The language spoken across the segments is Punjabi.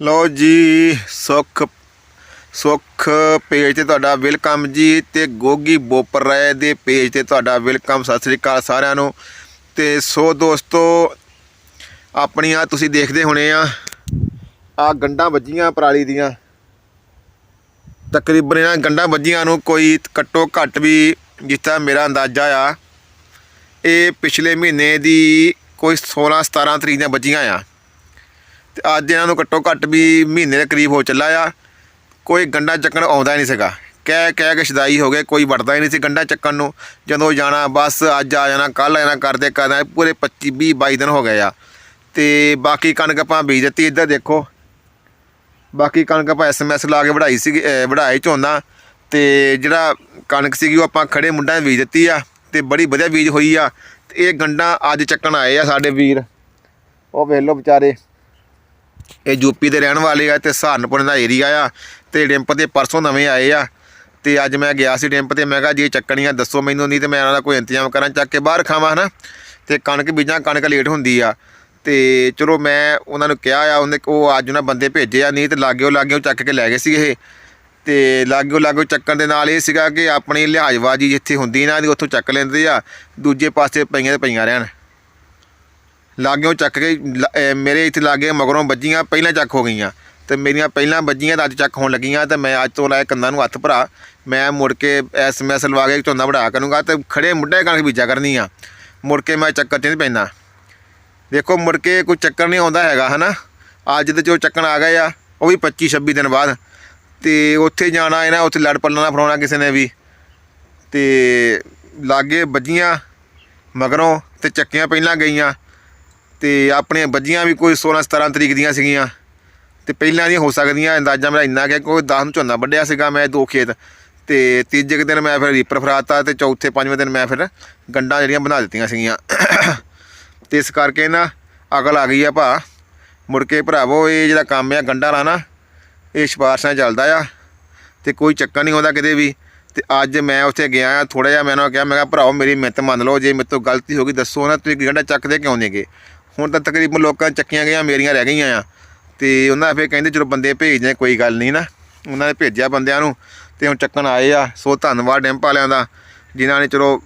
ਲਓ ਜੀ, ਸੁੱਖ ਸੁੱਖ ਪੇਜ ਤੇ ਤੁਹਾਡਾ ਵੈਲਕਮ ਜੀ ਤੇ ਗੋਗੀ ਬੋਪਰ ਰਾਏ ਦੇ ਪੇਜ ਤੇ ਤੁਹਾਡਾ ਵੈਲਕਮ, ਸਤਿ ਸ੍ਰੀ ਅਕਾਲ ਸਾਰਿਆਂ ਨੂੰ। ਤੇ ਸੋ ਦੋਸਤੋ, ਆਪਣੀਆਂ ਤੁਸੀਂ ਦੇਖਦੇ ਹੋਣੇ ਆ ਆ ਗੰਡਾਂ ਵੱਜੀਆਂ ਪਰਾਲੀ ਦੀਆਂ। ਤਕਰੀਬਨ ਇਹਨਾਂ ਗੰਡਾਂ ਵੱਜੀਆਂ ਨੂੰ ਕੋਈ ਘੱਟੋ ਘੱਟ ਵੀ ਜਿੱਥਾ ਮੇਰਾ ਅੰਦਾਜ਼ਾ ਆ, ਇਹ ਪਿਛਲੇ ਮਹੀਨੇ ਦੀ ਕੋਈ 16 17 ਤਰੀਕ ਦੀਆਂ ਵੱਜੀਆਂ ਆ। ਤੇ ਅੱਜ ਇਹਨਾਂ ਨੂੰ ਘੱਟੋ ਘੱਟ ਵੀ ਮਹੀਨੇ ਦੇ ਕਰੀਬ ਹੋ ਚੱਲਾ ਆ। ਕੋਈ ਗੰਡਾ ਚੱਕਣ ਆਉਂਦਾ ਹੀ ਨਹੀਂ ਸੀਗਾ। ਕਹਿ ਕਹਿ ਕੇ ਸ਼ਦਾਈ ਹੋ ਗਏ, ਕੋਈ ਵੜਦਾ ਹੀ ਨਹੀਂ ਸੀ ਗੰਡਾ ਚੱਕਣ ਨੂੰ। ਜਦੋਂ ਜਾਣਾ, ਬਸ ਅੱਜ ਆ ਜਾਣਾ ਕੱਲ ਆ ਜਾਣਾ, ਕਰਦੇ ਕਰਦੇ ਪੂਰੇ 25 20 22 ਦਿਨ ਹੋ ਗਏ ਆ। ਤੇ ਬਾਕੀ ਕਣਕ ਆਪਾਂ ਬੀਜ ਦਿੱਤੀ ਇੱਧਰ ਦੇਖੋ। ਬਾਕੀ ਕਣਕ ਆਪਾਂ ਐਸਐਮਐਸ ਲਾ ਕੇ ਵਢਾਈ ਸੀ ਵਢਾਈ ਝੋਨਾ। ਤੇ ਜਿਹੜਾ ਕਣਕ ਸੀਗੀ ਉਹ ਆਪਾਂ ਖੜੇ ਮੁੰਡਾਂ 'ਚ ਬੀਜ ਦਿੱਤੀ ਆ। ਤੇ ਬੜੀ ਵਧੀਆ ਬੀਜ ਹੋਈ ਆ। ਤੇ ਇਹ ਗੰਡਾ ਅੱਜ ਚੱਕਣ ਆਏ ਆ ਸਾਡੇ ਵੀਰ। ਉਹ ਵੇਖ ਲਓ ਵਿਚਾਰੇ। ਇਹ ਯੂਪੀ ਦੇ ਰਹਿਣ ਵਾਲੇ ਆ ਤੇ ਸਹਾਰਨਪੁਰ ਦਾ ਏਰੀਆ ਆ ਤੇ ਡਿੰਪ 'ਤੇ ਪਰਸੋਂ ਨਵੇਂ ਆਏ ਆ ਤੇ ਅੱਜ ਮੈਂ ਗਿਆ ਸੀ ਡਿੰਪ ਤੇ, ਮੈਂ ਕਿਹਾ ਜੇ ਚੱਕਣੀਆਂ ਦੱਸੋ ਮੈਨੂੰ ਨਹੀਂ ਤੇ ਮੈਂ ਇਹਨਾਂ ਦਾ ਕੋਈ ਇੰਤਜ਼ਾਮ ਕਰਾਂ, ਚੱਕ ਕੇ ਬਾਹਰ ਖਾਵਾਂ ਹਨਾ। ਤੇ ਕਣਕ ਬੀਜਾਂ, ਕਣਕ ਲੇਟ ਹੁੰਦੀ ਆ। ਤੇ ਚਲੋ ਮੈਂ ਉਹਨਾਂ ਨੂੰ ਕਿਹਾ ਆ, ਉਹਨੇ ਉਹ ਅੱਜ ਉਹਨਾਂ ਬੰਦੇ ਭੇਜੇ ਆ, ਨਹੀਂ ਤੇ ਲਾਗਿਓ ਲਾਗਿਓ ਚੱਕ ਕੇ ਲੈ ਗਏ ਸੀ ਇਹ। ਤੇ ਲਾਗਿਓ ਲਾਗਿਓ ਚੱਕਣ ਦੇ ਨਾਲ ਇਹ ਸੀਗਾ ਕਿ ਆਪਣੀ ਲਿਹਾਜ਼ਬਾਜੀ ਜਿੱਥੇ ਹੁੰਦੀ ਨਾ ਦੀ ਉੱਥੋਂ ਚੱਕ ਲੈਂਦੇ ਆ, ਦੂਜੇ ਪਾਸੇ ਪਈਆਂ ਤੇ ਪਈਆਂ ਰਹਿਣ। ਲਾਗਿਓ ਚੱਕ ਕੇ ਲ- ਅਹ ਮੇਰੇ ਇੱਥੇ ਲਾਗੇ ਮਗਰੋਂ ਵੱਜੀਆਂ, ਪਹਿਲਾਂ ਚੱਕ ਹੋ ਗਈਆਂ। ਤੇ ਮੇਰੀਆਂ ਪਹਿਲਾਂ ਵੱਜੀਆਂ ਤਾਂ ਅੱਜ ਚੱਕ ਹੋਣ ਲੱਗੀਆਂ ਤੇ ਮੈਂ ਅੱਜ ਤੋਂ ਲਾਇਆ ਕੰਨਾਂ ਨੂੰ ਹੱਥ ਭਰਾ, ਮੈਂ ਮੁੜ ਕੇ ਐਸਐਮਐਸ ਲਵਾ ਕੇ ਝੋਨਾ ਵੜਾ ਕਰੂੰਗਾ ਤੇ ਖੜੇ ਮੁੱਢੇ ਕਣਕ ਬੀਜਾ ਕਰਨੀ ਆ ਮੁੜ ਕੇ ਮੈਂ ਚੱਕਰ 'ਚ ਨਹੀਂ ਪੈਂਦਾ। ਦੇਖੋ, ਮੁੜ ਕੇ ਕੋਈ ਚੱਕਰ ਨਹੀਂ ਆਉਂਦਾ ਹੈਗਾ, ਹਨਾ? ਅੱਜ ਤੇ ਜੋ ਚੱਕਣ ਆ ਗਏ ਆ, ਉਹ ਵੀ 25 26 ਦਿਨ ਬਾਅਦ। ਤੇ ਉੱਥੇ ਜਾਣਾ ਇਹਨਾਂ, ਉੱਥੇ ਲੜ ਪੱਲਣਾ ਫੜਾਉਣਾ ਕਿਸੇ ਨੇ ਵੀ। ਤੇ ਲਾਗੇ ਵੱਜੀਆਂ, ਮਗਰੋਂ ਤੇ ਚੱਕੀਆਂ ਪਹਿਲਾਂ ਗਈਆਂ। ਤੇ ਆਪਣੀਆਂ ਵੱਜੀਆਂ ਵੀ ਕੋਈ 16 17 ਤਰੀਕ ਦੀਆਂ ਸੀਗੀਆਂ। ਤੇ ਪਹਿਲਾਂ ਦੀਆਂ ਹੋ ਸਕਦੀਆਂ, ਅੰਦਾਜ਼ਾ ਮੇਰਾ ਇੰਨਾ ਕਿ ਕੋਈ 10 ਨੂੰ ਝੋਨਾ ਵੱਢਿਆ ਸੀਗਾ ਮੈਂ ਦੋ ਖੇਤ। ਤੇ ਤੀਜੇ ਕੁ ਦਿਨ ਮੈਂ ਫਿਰ ਰੀਪਰ ਫਰਾਤਾ ਤੇ ਚੌਥੇ ਪੰਜਵੇਂ ਦਿਨ ਮੈਂ ਫਿਰ ਗੰਡਾਂ ਜਿਹੜੀਆਂ ਬਣਾ ਦਿੱਤੀਆਂ ਸੀਗੀਆਂ। ਤੇ ਇਸ ਕਰਕੇ ਨਾ ਅਕਲ ਆ ਗਈ ਆ ਭਾ। ਮੁੜ ਕੇ ਭਰਾਵੋ, ਇਹ ਜਿਹੜਾ ਕੰਮ ਆ ਗੰਡਾ ਲਾਣਾ ਇਹ ਸਿਫਾਰਸ਼ਾਂ ਚੱਲਦਾ ਆ। ਤੇ ਕੋਈ ਚੱਕਰ ਨਹੀਂ ਆਉਂਦਾ ਕਿਤੇ ਵੀ। ਤੇ ਅੱਜ ਮੈਂ ਉੱਥੇ ਗਿਆ ਆ ਥੋੜਾ ਜਿਹਾ ਮੈਂ ਉਹਨਾਂ ਨੂੰ ਕਿਹਾ, ਮੈਂ ਕਿਹਾ ਭਰਾਓ ਮੇਰੀ ਮਿੱਤ ਮੰਨ ਲਓ, ਜੇ ਮੇਰੇ ਤੋਂ ਗਲਤੀ ਹੋ ਗਈ, ਦੱਸੋ ਨਾ ਤੁਸੀਂ ਗੰਡਾ ਚੱਕਦੇ ਕਿਉਂ ਨੇਗੇ? ਹੁਣ ਤਾਂ ਤਕਰੀਬਨ ਲੋਕਾਂ ਚੱਕੀਆਂ ਗਈਆਂ, ਮੇਰੀਆਂ ਰਹਿ ਗਈਆਂ ਆ। ਤੇ ਉਹਨਾਂ ਫਿਰ ਕਹਿੰਦੇ ਚਲੋ ਬੰਦੇ ਭੇਜਦੇ ਕੋਈ ਗੱਲ ਨਹੀਂ ਨਾ। ਉਹਨਾਂ ਨੇ ਭੇਜਿਆ ਬੰਦਿਆਂ ਨੂੰ ਤੇ ਹੁਣ ਚੱਕਣ ਆਏ ਆ। ਸੋ ਧੰਨਵਾਦ ਡੈਂਪ ਵਾਲਿਆਂ ਦਾ, ਜਿਨ੍ਹਾਂ ਨੇ ਚਲੋ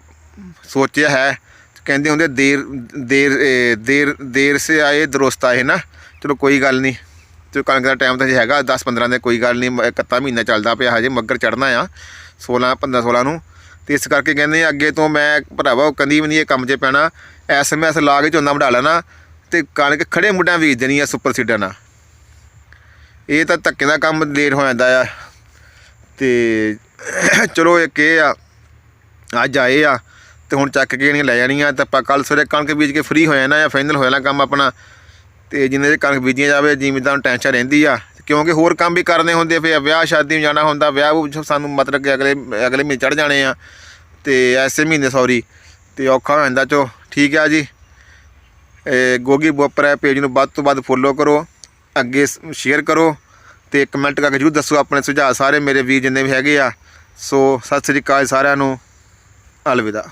ਸੋਚਿਆ ਹੈ। ਕਹਿੰਦੇ ਹੁੰਦੇ ਦੇਰ ਦੇਰ ਦੇਰ ਦੇਰ ਸੇ ਆਏ, ਦਰੁਸਤ ਆਏ ਨਾ। ਚਲੋ ਕੋਈ ਗੱਲ ਨਹੀਂ। ਤੇ ਕਣਕ ਦਾ ਟਾਈਮ ਤਾਂ ਜੇ ਹੈਗਾ 10 15 ਦੇ ਕੋਈ ਗੱਲ ਨਹੀਂ। ਇਕੱਤਾ ਮਹੀਨਾ ਚੱਲਦਾ ਪਿਆ, ਹਜੇ ਮੱਗਰ ਚੜਨਾ ਆ। 16 15 16 ਨੂੰ। ਤੇ ਇਸ ਕਰਕੇ ਕਹਿੰਦੇ ਅੱਗੇ ਤੋਂ ਮੈਂ ਭਰਾਵਾ ਉਹ ਕਦੀ ਵੀ ਨਹੀਂ ਇਹ ਕੰਮ 'ਚ ਪੈਣਾ। ਐਸਐਮਐਸ ਲਾ ਕੇ ਝੋਨਾ ਵਢਾ ਲੈਣਾ। ਤੇ ਕਣਕ ਖੜੇ ਮੁੱਢਾਂ ਬੀਜ ਦੇਣੀ ਆ ਸੁਪਰ ਸੀਡਰ ਨਾਲ। ਇਹ ਤਾਂ ਧੱਕੇ ਦਾ ਕੰਮ ਲੇਟ ਹੋ ਜਾਂਦਾ ਆ। ਤੇ ਚਲੋ ਇੱਕ ਇਹ ਆ, ਅੱਜ ਆਏ ਆ ਤੇ ਹੁਣ ਚੱਕ ਕੇ ਇਹਨੀਆਂ ਲੈ ਜਾਣੀਆਂ ਤਾਂ ਆਪਾਂ ਕੱਲ ਸਵੇਰੇ ਕਣਕ ਬੀਜ ਕੇ ਫ੍ਰੀ ਹੋ ਜਾਣਾ ਜਾਂ ਫਾਈਨਲ ਹੋ ਜਾਣਾ ਕੰਮ ਆਪਣਾ। ਤੇ ਜਿੰਨੇ ਕਣਕ ਬੀਜੀਆਂ ਜਾਵੇ, ਜਿਵੇਂ ਤਾਂ ਟੈਨਸ਼ਨ ਰਹਿੰਦੀ ਆ। ਕਿਉਂਕਿ ਹੋਰ ਕੰਮ ਵੀ ਕਰਨੇ ਹੁੰਦੇ ਫਿਰ ਵਿਆਹ ਸ਼ਾਦੀ ਨੂੰ ਜਾਣਾ ਹੁੰਦਾ, ਵਿਆਹ ਵੂਹ ਸਾਨੂੰ ਮਤਲਬ ਕਿ ਅਗਲੇ ਅਗਲੇ ਮਹੀਨੇ ਚੜ ਜਾਣੇ ਆ। ਤੇ ਐਸੇ ਮਹੀਨੇ ਸੌਰੀ ਤੇ ਔਖਾ ਹੋ ਜਾਂਦਾ ਚੋ ਠੀਕ ਆ ਜੀ। ਗੋਗੀ ਬੋਪਰ ਹੈ ਪੇਜ ਨੂੰ ਵੱਧ ਤੋਂ ਵੱਧ ਫੋਲੋ ਕਰੋ, ਅੱਗੇ ਸ਼ੇਅਰ ਕਰੋ ਤੇ ਕਮੈਂਟ ਕਰਕੇ ਜਰੂਰ ਦੱਸੋ ਆਪਣੇ ਸੁਝਾਅ ਸਾਰੇ ਮੇਰੇ ਵੀਰ ਜਿੰਨੇ ਵੀ ਹੈਗੇ ਆ। ਸੋ ਸਤਿ ਸ੍ਰੀ ਅਕਾਲ ਸਾਰਿਆਂ ਨੂੰ, ਅਲਵਿਦਾ।